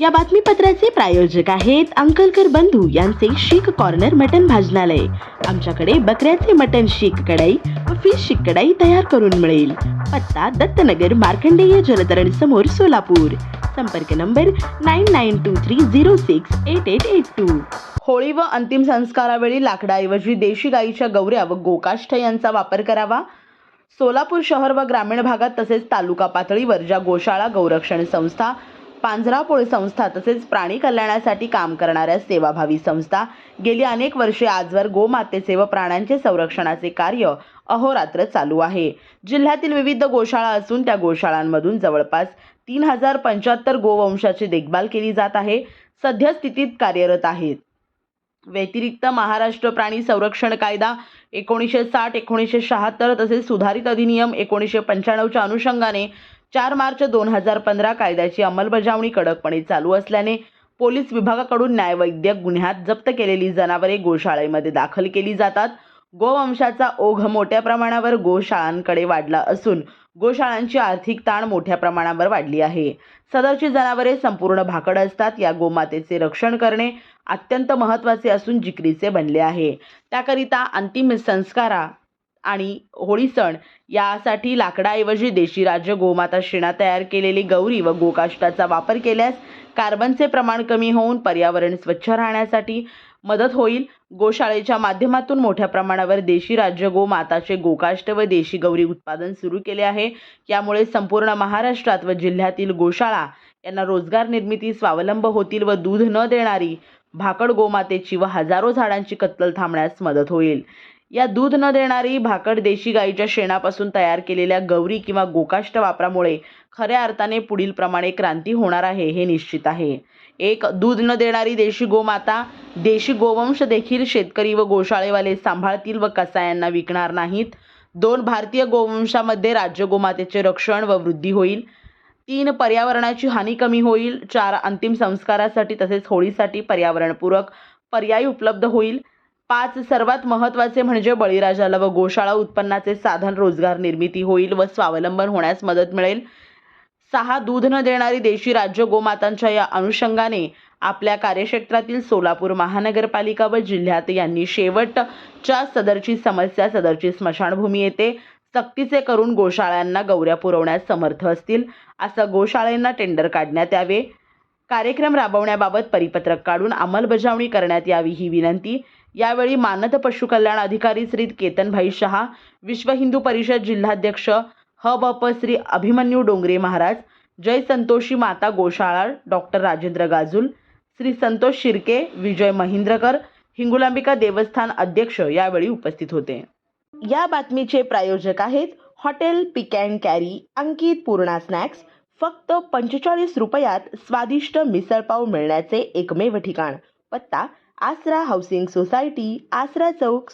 या बातमीपत्राचे प्रायोजक आहेत अंकलकर बंधू यांचे शीख कॉर्नर मटन भाजनालय. आमच्याकडे बकऱ्याचे मटन शीख कढाई व फिश शीख कढाई तयार करून मिळेल. पत्ता दत्तनगर मार्कंडेय जलतरण समोर सोलापूर. संपर्क number nine nine two three zero six eight eight eight two Holi व अंतिम संस्कारावेळी लाकडाऐवजी देशी गाईच्या गौऱ्या व गोकाष्ठ यांचा वापर करावा. सोलापूर शहर व ग्रामीण भागात तसेच तालुका पातळीवर ज्या गोशाळा गौरक्षण संस्था पांजरापोळ संस्था तसेच प्राणी कल्याणासाठी काम करणाऱ्या सेवाभावी संस्था गेली अनेक वर्षे आजवर गोमातेचे व प्राण्यांचे संरक्षणाचे कार्य अहोरात्र चालू आहे. जिल्ह्यातील विविध गोशाळा असून त्या गोशाळांमधून जवळपास तीन हजार पंच्याहत्तर गोवंशाची देखभाल केली जात आहे. सद्यस्थितीत कार्यरत आहेत. व्यतिरिक्त महाराष्ट्र प्राणी संरक्षण कायदा एकोणीसशे साठ एकोणीसशे शहात्तर तसेच सुधारित अधिनियम एकोणीसशे पंच्याण्णवच्या अनुषंगाने चार मार्च दोन हजार पंधरा कायद्याची अंमलबजावणी कडकपणे चालू असल्याने पोलीस विभागाकडून न्यायवैद्यक गुन्ह्यात जप्त केलेली जनावरे गोशाळेमध्ये दाखल केली जातात. गोवंशाचा ओघ मोठ्या प्रमाणावर गोशाळांकडे वाढला असून गोशाळांची आर्थिक ताण मोठ्या प्रमाणावर वाढली आहे. सदरची जनावरे संपूर्ण भाकड असतात. या गोमातेचे रक्षण करणे अत्यंत महत्त्वाचे असून जिकरीचे बनले आहे. त्याकरिता अंतिम संस्कारा आणि होळी सण यासाठी लाकडाऐवजी देशी राज्य गोमाता शेणा तयार केलेली गौरी व गोकाष्टाचा वापर केल्यास कार्बनचे प्रमाण कमी होऊन पर्यावरण स्वच्छ राहण्यासाठी मदत होईल. गोशाळेच्या माध्यमातून मोठ्या प्रमाणावर देशी राज्य गोमाताचे गोकाष्ट व देशी गौरी उत्पादन सुरू केले आहे. यामुळे संपूर्ण महाराष्ट्रात व जिल्ह्यातील गोशाळा यांना रोजगार निर्मिती स्वावलंब होतील व दूध न देणारी भाकड गोमातेची व हजारो झाडांची कत्तल थांबण्यास मदत होईल. या दूध न देणारी भाकड देशी गाईच्या शेणापासून तयार केलेल्या गौरी किंवा गोकाष्ट वापरामुळे खऱ्या अर्थाने पुढील प्रमाणे क्रांती होणार आहे हे निश्चित आहे. एक दूध न देणारी देशी गोमाता देशी गोवंश देखील शेतकरी व गोशाळेवाले सांभाळतील व कसायांना विकणार नाहीत. दोन भारतीय गोवंशामध्ये राज्य गोमातेचे रक्षण व वृद्धी होईल. तीन पर्यावरणाची हानी कमी होईल. चार अंतिम संस्कारासाठी तसेच होळीसाठी पर्यावरणपूरक पर्याय उपलब्ध होईल. पाच सर्वात महत्त्वाचे म्हणजे बळीराजाला व गोशाळा उत्पन्नाचे साधन रोजगार निर्मिती होईल व स्वावलंबन होण्यास मदत मिळेल. सहा दूध न देणारी देशी राज्य गोमातांच्या या अनुषंगाने आपल्या कार्यक्षेत्रातील सोलापूर महानगरपालिका व जिल्ह्यात यांनी शेवटच्या सदरची समस्या सदरची स्मशानभूमी येते. सक्तीचे करून गोशाळांना गौऱ्या पुरवण्यास समर्थ असतील असं गोशाळेंना टेंडर काढण्यात यावे. कार्यक्रम राबवण्याबाबत परिपत्रक काढून अंमलबजावणी करण्यात यावी ही विनंती. यावेळी मानद पशुकल्याण अधिकारी श्री केतनभाई शहा विश्व हिंदू परिषद जिल्हाध्यक्ष ह ब प श्री अभिमन्यू डोंगरे महाराज जय संतोषी माता गोशाळा डॉक्टर राजेंद्र गाजूल श्री संतोष शिर्के विजय महिंद्रकर हिंगुलांबिका देवस्थान अध्यक्ष यावेळी उपस्थित होते. या बातमीचे प्रायोजक आहेत hotel pick and carry Ankit Purna snacks फक्त पंचेचाळीस रुपयात स्वादिष्ट मिसळपाव मिळण्याचे एकमेव ठिकाण पत्ता આસરા હાઉસિંગ સોસાયટી આસરા ચૌક